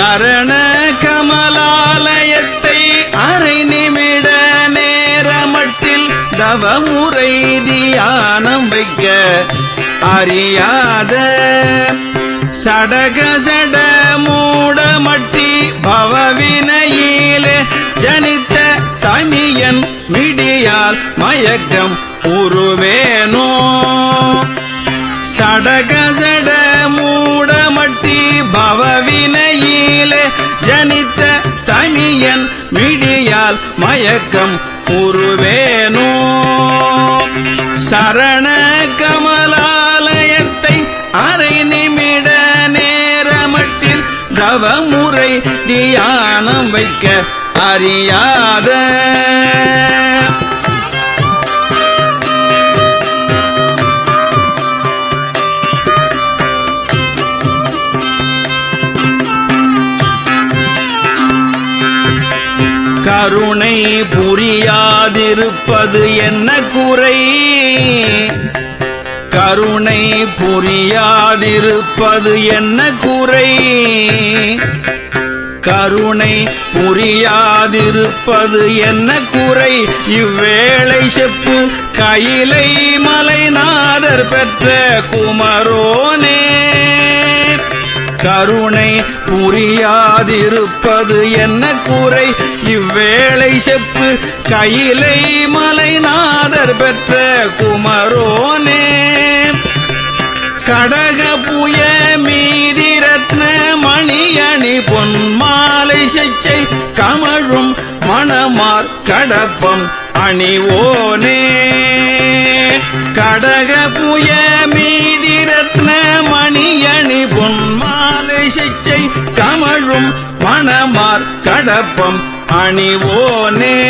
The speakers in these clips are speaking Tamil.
சரண கமலாலயத்தை அரை நிமிட நேரமட்டில் தவமுறை தியானம் வைக்க அறியாத சடக சட மூடமட்டி பவவினையிலே ஜனித்த தமியன் மிடியால் மயக்கம் உருவேனோ? சடக சட பவவினையிலே ஜனித்த தனியன் மிடியால் மயக்கம் உருவேனோ. சரண கமலாலயத்தை அரை நிமிட நேரமட்டில் தவமுறை தியானம் வைக்க அறியாத கருணை புரியாதிருப்பது என்ன குறை? கருணை புரியாதிருப்பது என்ன குறை? கருணை புரியாதிருப்பது என்ன குறை? இவ்வேளை செப்பு கையிலை மலைநாதர் பெற்ற குமரோனே. கருணை புரியாதிருப்பது என்ன குறை இவ்வேளை செப்பு கையிலை மலைநாதர் பெற்ற குமரோனே. கடக புய மீதி ரத்ன மணியணி பொன் மாலை செச்சை கமழும் மணமார் கடப்பம் அணிவோனே கடக புய மீதி ரத்ன மணியணி பொன்மாலை சிச்சை கமழும் மணமார் கடப்பம். அணிவோனே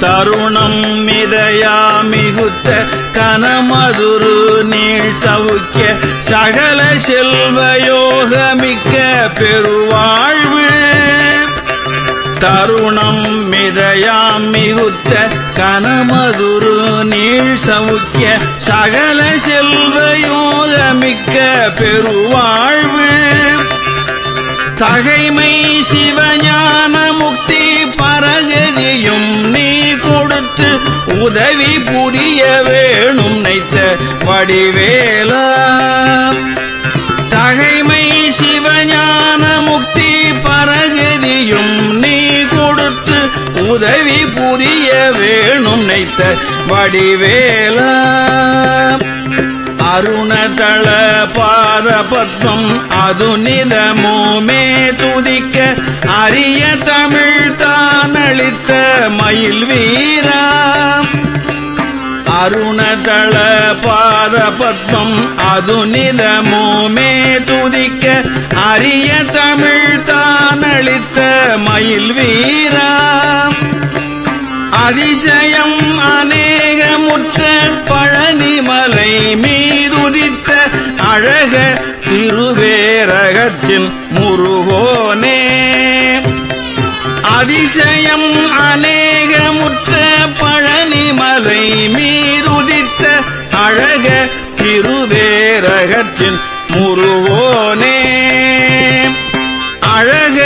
தருணம் மிதையா மிகுத்த கனமதுரு நீள் சவுக்கிய சகல செல்வயோகமிக்க பெருவாழ்வு. தருணம் மிதையாம் மிகுத்த கனமதுரு நீள் சவுக்கிய சகல செல்வயோகமிக்க பெருவாழ்வு. தகைமை சிவஞான முக்தி பரகதியும் நீ கொடுத்து உதவி புரிய வேணும் நைத்த வடிவேலா. தகைமை சிவஞான முக்தி உதவி புரிய வேணும் நைத்த வடிவேலா. அருணதள பாத பத்மம் அது நிதமுமே துதிக்க அரிய தமிழ் தான் அளித்த மயில் வீரா அருணதள பாத பத்மம் அது நிதமுமே துதிக்க அரிய தமிழ் தான் அளித்த மயில் வீரா அதிசயம் அநேகமுற்ற பழனிமலை மீதுதித்த அழக திருவேரகத்தின் முருகோனே. அதிசயம் அநேகமுற்ற பழனிமலை மீதுதித்த அழக திருவேரகத்தின் முருகோனே. அழக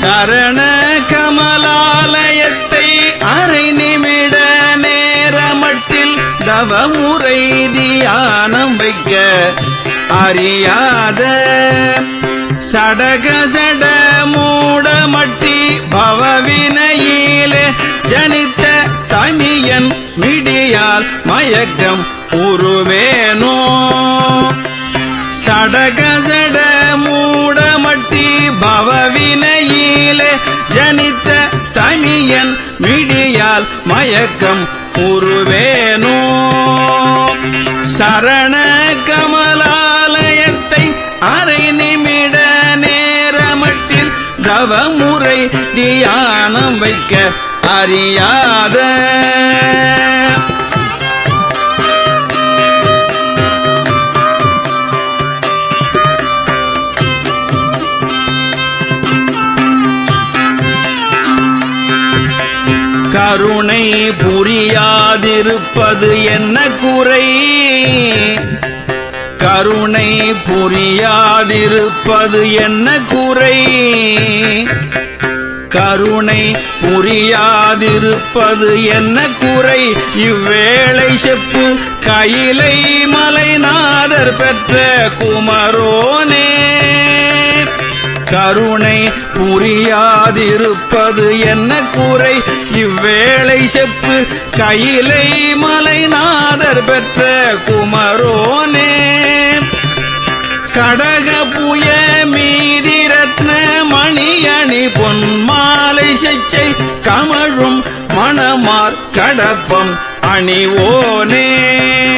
சரண கமலாலயத்தை அரை நிமிட நேரமட்டில் தவமுறை தியானம் வைக்க அறியாத சடக சட மூடமட்டி பவவினையிலே ஜனித்த தமியன் மிடியால் மயக்கம் உருவேனோ? சடக சட பவவினையிலே ஜனித்த தனியன் மிடியால் மயக்கம் உருவேனோ. சரண கமலாலயத்தை அரை நிமிட நேரமட்டில் தவமுறை தியானம் வைக்க அறியாத புரியாதிருப்பது என்ன குறை? கருணை புரியாதிருப்பது என்ன குறை? கருணை புரியாதிருப்பது என்ன குறை? இவ்வேளை செப்பு கையிலை மலைநாதர் பெற்ற குமரோனே. கருணை புரியாதிருப்பது என்ன குறை இவ்வேளை செப்பு கையிலை மலைநாதர் பெற்ற குமரோனே. கடக புய மீதி ரத்ன மணியணி பொன்மாலை செச்சை கமழும் மணமார் கடப்பம் அணிவோனே.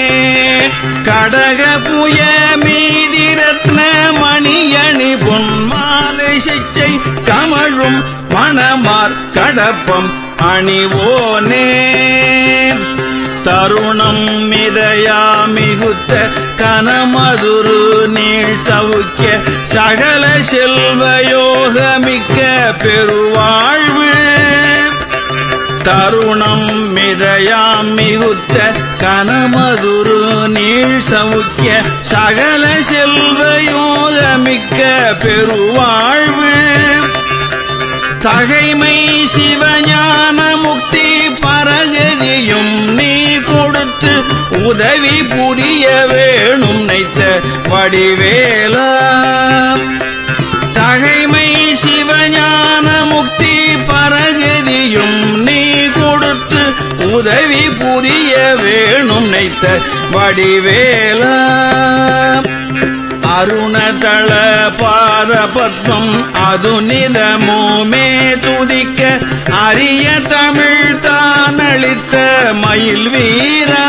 கடக புய மீதி ரத்ன மணியணி பொன்மாலை சிச்சை கமழும் மணமார் கடப்பம் அணிவோனே. தருணம் மிதையா மிகுத்த கனமதுரு நீள் சவுக்கிய சகல செல்வயோகமிக்க பெருவாழ்வு. தருணம் மிதையாம் மிகுத்த கனமதுரு நீள் சவுக்கிய சகல செல்வயோகமிக்க பெருவாழ்வு. தகைமை சிவஞான முக்தி பரகதியும் நீ கொடுத்து உதவி புரிய வேணும் நைத்த வடிவேலா. உதவி புரிய வேணும் நைத்த வடிவேலா. அருணதள பாத பத்மம் அது நிதமுமே துதிக்க அரிய தமிழ் தான் அளித்த மயில் வீரா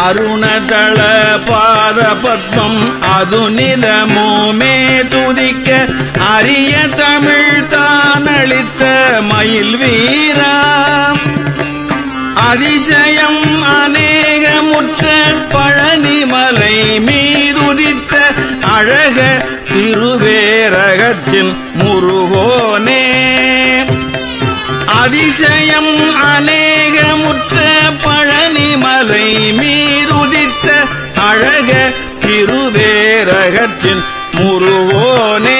அருணதள பாத பத்மம் அது நிதமுமே துதிக்க அரிய தமிழ் தான் அளித்த மயில் வீரா அதிசயம் அநேகமுற்ற பழனிமலை மீதுரித்த அழக திருவேரகத்தின் முருகோனே. அதிசயம் அநேகமுற்ற பழனிமலை மீதுதித்த அழக திருவேரகத்தின் முருகோனே.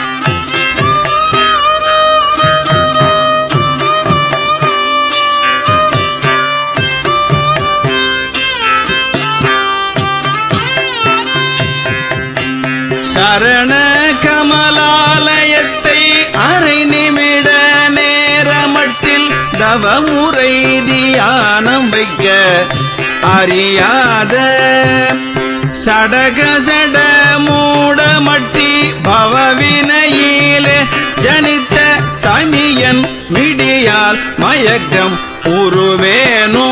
சரண கமலாலயத்தை அரை நிமிட நேரமட்டில் தவமுறை தியானம் வைக்க அறியாத சடக சட மூடமட்டி பவவினையிலே ஜனித்த தமியன் மிடியால் மயக்கம் உருவேனோ?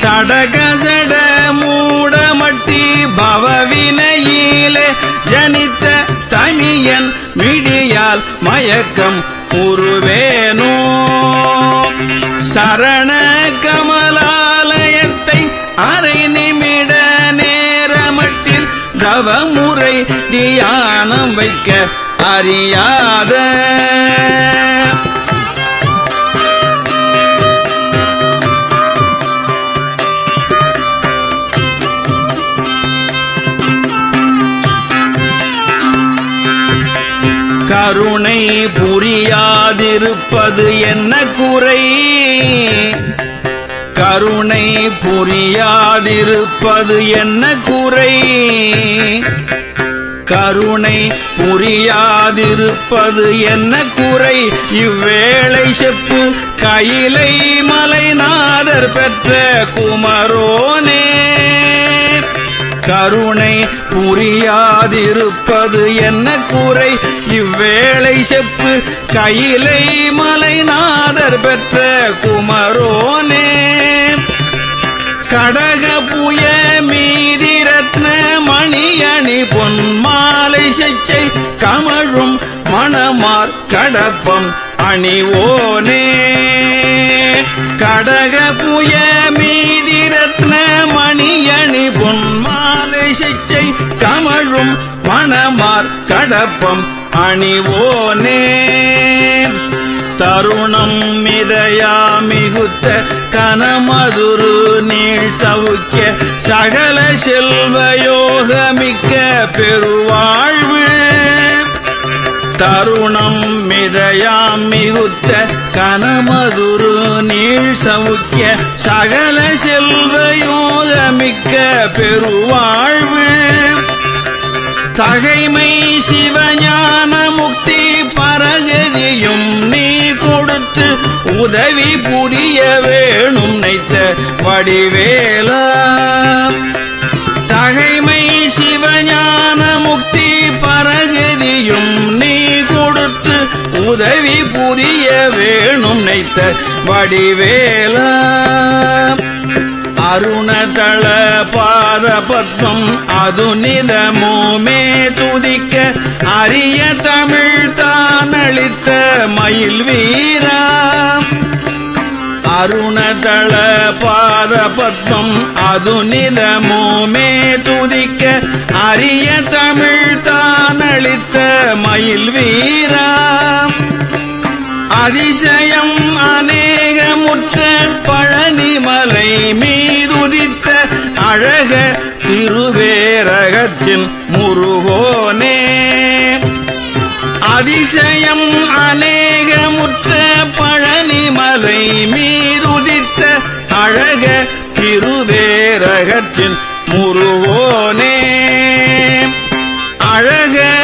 சடக சட மூட பவவினையிலே ஜனித்த தனியன் மிடியால் மயக்கம் உருவேனோ. சரண கமலாலயத்தை அரை நிமிட நேரமட்டில் தவமுறை தியானம் வைக்க அறியாத கருணை புரியாதிருப்பது என்ன குறை? கருணை புரியாதிருப்பது என்ன குறை? கருணை புரியாதிருப்பது என்ன குறை? இவ்வேளை செப்பு கையிலை மலைநாதர் பெற்ற குமரோனே. கருணை புரியாதிருப்பது என்ன குறை இவ்வேளை செப்பு கையிலை மலைநாதர் பெற்ற குமரோனே. கடக புய மீதி ரத்ன மணியணி பொன்மாலை செச்சை கமழும் மணமார் கடப்பம் அணிவோனே. கடக புய மீதி மணியணி பொன்மாலை சிச்சை கமழும் மணமார் கடப்பம் அணிவோனே. தருணம் மிதையா மிகுத்த கனமதுரு நீள் சவுக்கிய சகல செல்வயோகமிக்க பெருவாழ்வு. தருணம் மிதையாம் மிகுத்த கனமதுரு நீள் சவுக்கிய சகல செல்வயோகமிக்க பெருவாழ்வு. தகைமை சிவஞான முக்தி பரகதியும் நீ கொடுத்து உதவி புரிய வேணும் நைத்த வடிவேலா. தகைமை சிவஞான உதவி புரிய வேணும் நைத்த வடிவேலா. அருணதள பாத பத்மம் அது நிதமுமே துதிக்க அரிய தமிழ் தானளித்த மயில் வீரா. அருணதள பாத பத்மம் அது நிலமோமே துதிக்க அரிய தமிழ் தானளித்த மயில் வீரா அதிசயம் அநேகமுற்ற பழனிமலை மீதுதித்த அழக திருவேரகத்தின் முருகோனே. அதிசயம் மலை மீதுதித்த அழக திருவேரகத்தின் முருவோனே. அழக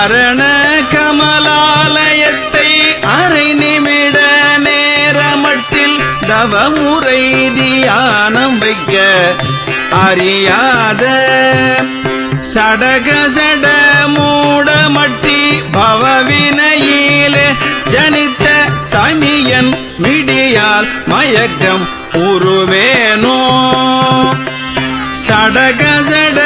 சரண கமலாலயத்தை அரை நிமிட நேரமட்டில் தவமுறை தியானம் வைக்க அறியாத சடக சட மூடமட்டி பவவினையிலே ஜனித்த தமியன் மிடியால் மயக்கம் உருவேனோ? சடக சட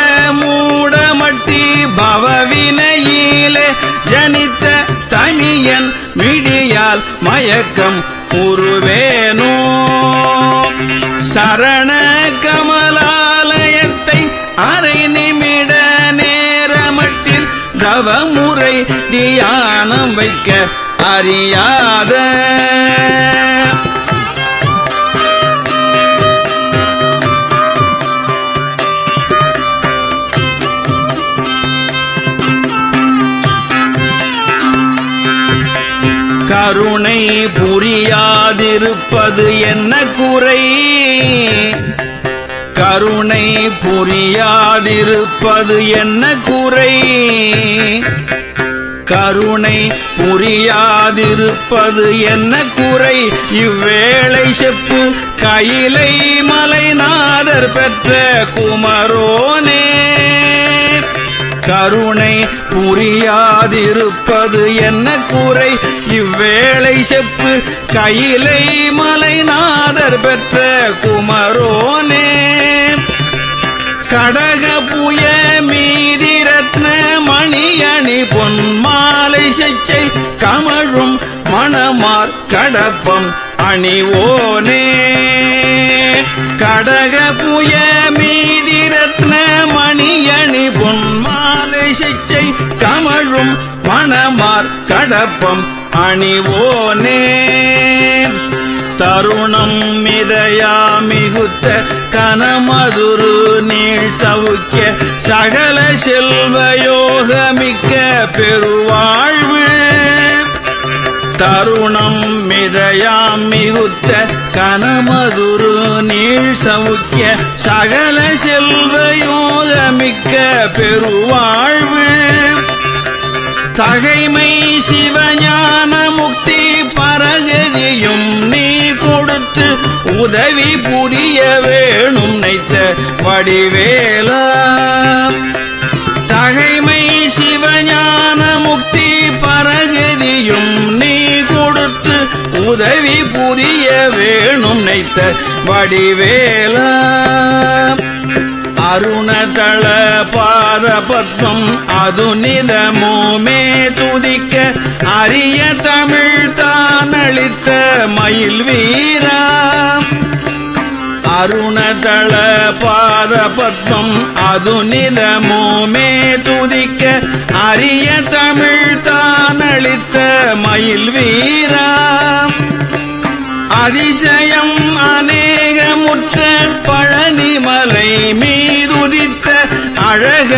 மயக்கம் உருவேனோ சரண கமலாலயத்தை அரை நிமிட நேரமட்டில் தவமுறை தியானம் வைக்க அறியாத புரியாதிருப்பது என்ன குறை? கருணை புரியாதிருப்பது என்ன குறை? கருணை புரியாதிருப்பது என்ன குறை? இவ்வேளை செப்பு கையிலை மலைநாதர் பெற்ற குமரோனே. கருணை புரியாதிருப்பது என்ன குறை இவ்வேளை செப்பு கையிலை மலைநாதர் பெற்ற குமரோனே. கடக புய மீதி ரத்ன மணியணி பொன்மாலை செச்சை கமழும் மணமார் கடப்பம் அணிவோனே. கடக புய மீதி ரத்ன மணியணி பொன்மாலை சிச்சை கமழும் மணமார் கடப்பம் அணிவோனே. தருணம் மிதையா மிகுத்த கனமதுரு நீள் சவுக்கிய சகல செல்வயோகமிக்க பெருவாழ்வு. தருணம் மிதையாம் மிகுத்த கனமதுரு நீள் சவுக்கிய சகல செல்வயோகமிக்க பெருவாழ்வு. தகைமை சிவஞான முக்தி பரகதியும் நீ கொடுத்து உதவி புரிய வேணும் நைத்த வடிவேலா. தகைமை சிவஞான முக்தி பரகதியும் உதவி புரிய வேணும் நைத்த வடிவேலா. அருணதள பாத பத்மம் அது நிதமுமே துதிக்க அரிய தமிழ் தான் அளித்த மயில் வீரா அருணதள பாத பத்மம் அது நிதமுமே துதிக்க அரிய தமிழ் தான் அளித்த மயில் வீரா. அதிசயம் அநேகமுற்ற பழனிமலை மீதுரித்த அழக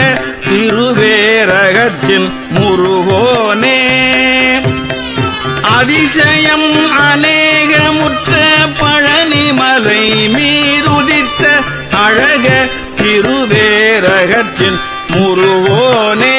திருவேரகத்தின் முருகோனே. அதிசயம் அநேகமுற்ற பழனிமலை மீதுதித்த அழக திருவேரகத்தின் முருகோனே.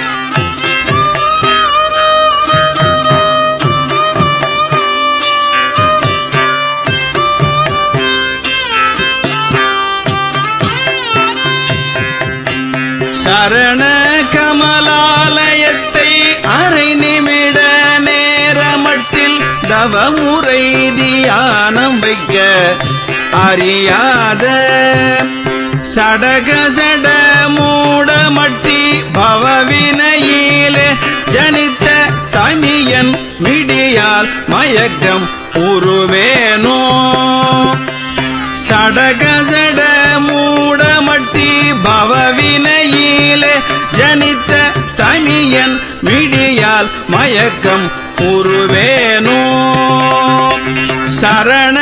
சரண கமலாலயத்தை அரை நிமிட நேரமட்டில் தவமுறை தியானம் வைக்க அறியாத சடக சட மூடமட்டி பவவினையிலே ஜனித்த தமியன் மிடியால் மயக்கம் உருவேனோ? சடக சட மூ பவவினையிலே ஜனித்த தனியன் மிடியால் மயக்கம் உருவேனோ. சரண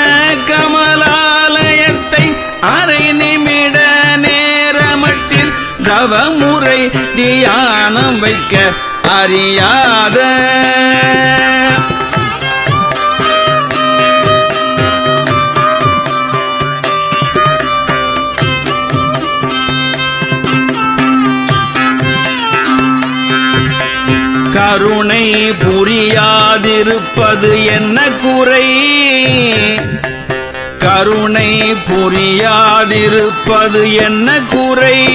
கமலாலயத்தை அரை நிமிட நேரமட்டில் தவமுறை தியானம் வைக்க அறியாத புரியாதிருப்பது என்ன குறை? கருணை புரியாதிருப்பது என்ன குறை?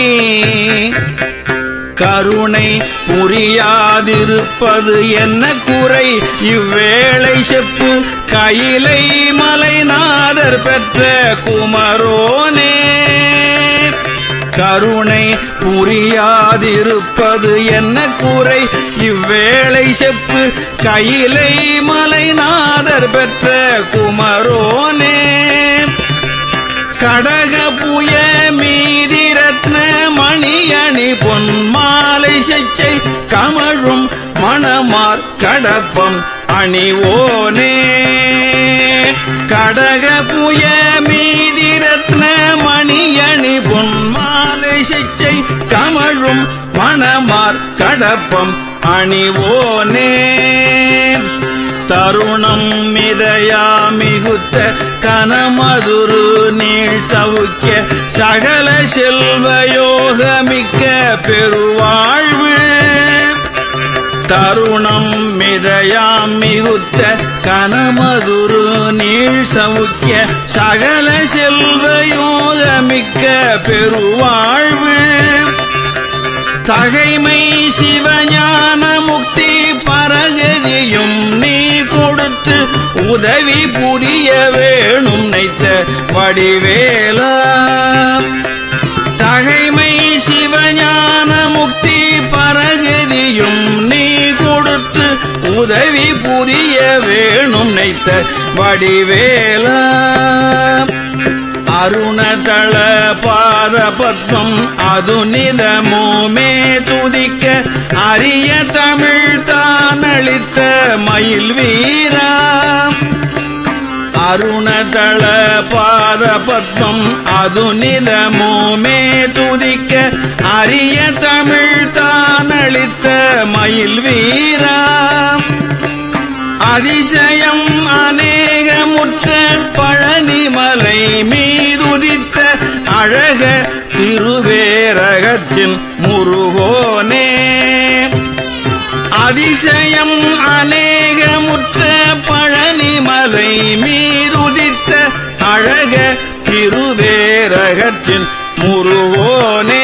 கருணை புரியாதிருப்பது என்ன குறை? இவ்வேளை செப்பு கையிலை மலைநாதர் பெற்ற குமரோனே. கருணை புரியாதிருப்பது என்ன குறை இவ்வேளை செப்பு கையிலை மலைநாதர் பெற்ற குமரோனே. கடக புய மீதி ரத்ன மணியணி பொன்மாலை செச்சை கமழும் மணமார் கடப்பம் அணிவோனே. கடக புய மீதி ரத்ன மணியணி பொன் சிச்சை கமழும் மணமார் கடப்பம் அணிவோனே. தருணம் மிதையா மிகுத்த கனமதுரு நீள் சவுக்கிய சகல செல்வயோகமிக்க பெருவாழ்வு. தருணம் மிதையாம் மிகுத்த கனமதுரு நீள் சவுக்கிய சகல செல்வயோகமிக்க பெருவாழ்வு. தகைமை சிவஞான முக்தி பரகதியும் நீ கொடுத்து உதவி புரிய வேணும் நைத்த வடிவேலா. தகைமை சிவஞான உதவி புரிய வேணும் நைத்த வடிவேலா. அருணதள பாத பத்மம் அது நிதமுமே துதிக்க அரிய தமிழ் தானளித்த மயில் வீரா. அருணதள பாத பத்மம் அது நிதமுமே துதிக்க அரிய தமிழ் தானளித்த மயில் வீரா அதிசயம் அநேகமுற்ற பழனிமலை மீதுதித்த அழக திருவேரகத்தின் முருகோனே. அதிசயம் அநேகமுற்ற மலை மீதுதித்த அழக திருவேரகத்தின் முருவோனே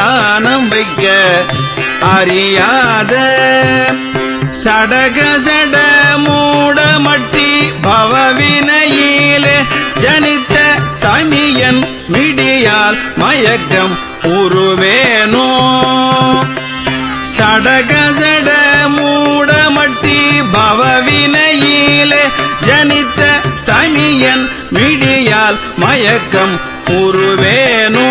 தியானம் வைக்க அறியாத சடக சட மூடமட்டி பவவினையிலே ஜனித்த தமியன் மிடியால் மயக்கம் உருவேனோ? சடக சட மூடமட்டி பவவினையிலே ஜனித்த தமியன் மிடியால் மயக்கம் உருவேனோ?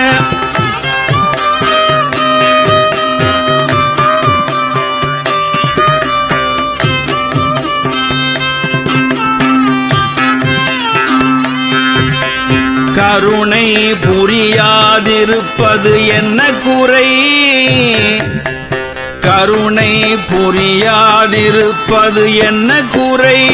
கருணை புரியாதிருப்பது என்ன குறை? கருணை புரியாதிருப்பது என்ன குறை?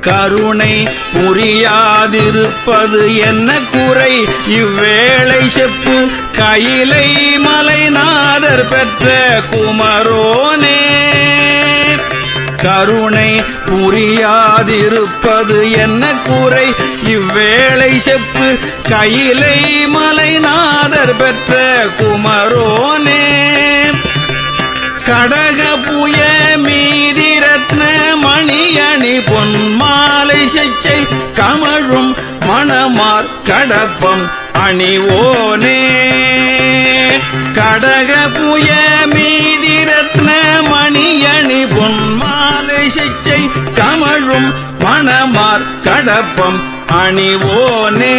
கருணை புரியாதிருப்பது என்ன குறை? இவ்வேளை செப்பு கையிலை மலைநாதர் பெற்ற குமரோனே. கருணை புரியாதிருப்பது என்ன குறை இவ்வேளை செப்பு கையிலை மலைநாதர் பெற்ற குமரோனே. கடக புய மீதி ரத்ன மணியணி பொன்மாலை செச்சை கமழும் மணமார் கடப்பம் அணிவோனே. கடக புய மீதி ரத்ன மணியணி பொன்மாலை சிச்சை கமழும் மணமார் கடப்பம் அணிவோனே.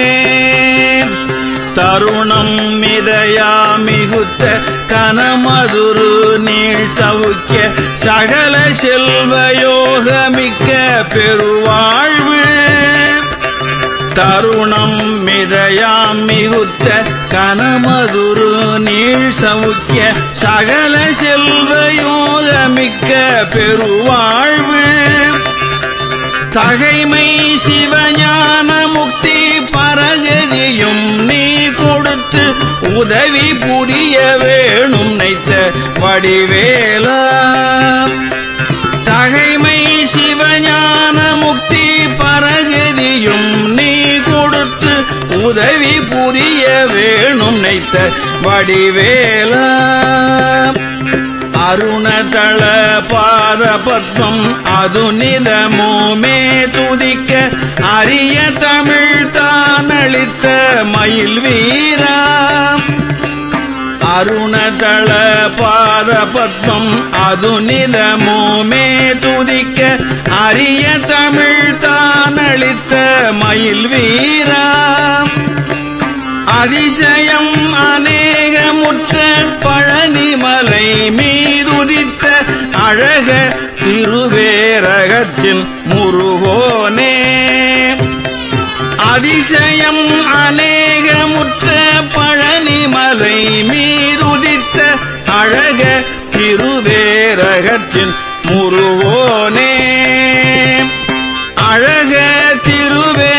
தருணம் மிதையா மிகுத்த கனமதுரு நீள் சவுக்கிய சகல செல்வயோகமிக்க பெருவாழ்வு. தருணம் மிதையாம் மிகுத்த கனமதுரு நீள் சவுக்கிய சகல செல்வயோகமிக்க பெருவாழ்வு. தகைமை சிவஞான முக்தி பரகதியும் நீ கொடுத்து உதவி புரிய வேணும் நைத்த வடிவேலா. தகைமை சிவஞான முக்தி உதவி புரிய வேணும் நைத்த வடிவேலா. அருணதள பாத பத்மம் அது நிதமுமே துதிக்க அரிய தமிழ் தான் அளித்த மயில் வீரா அருணதள பாத பத்மம் அது நிதமுமே துதிக்க அரிய தமிழ் தான் அளித்த மயில் வீரா அதிசயம் அநேகமுற்ற பழனிமலை மீதுதித்த அழக திருவேரகத்தின் முருகோனே. அதிசயம் அநேகமுற்ற பழனிமலை மீதுதித்த அழக திருவேரகத்தின் முருகோனே. அழக திருவே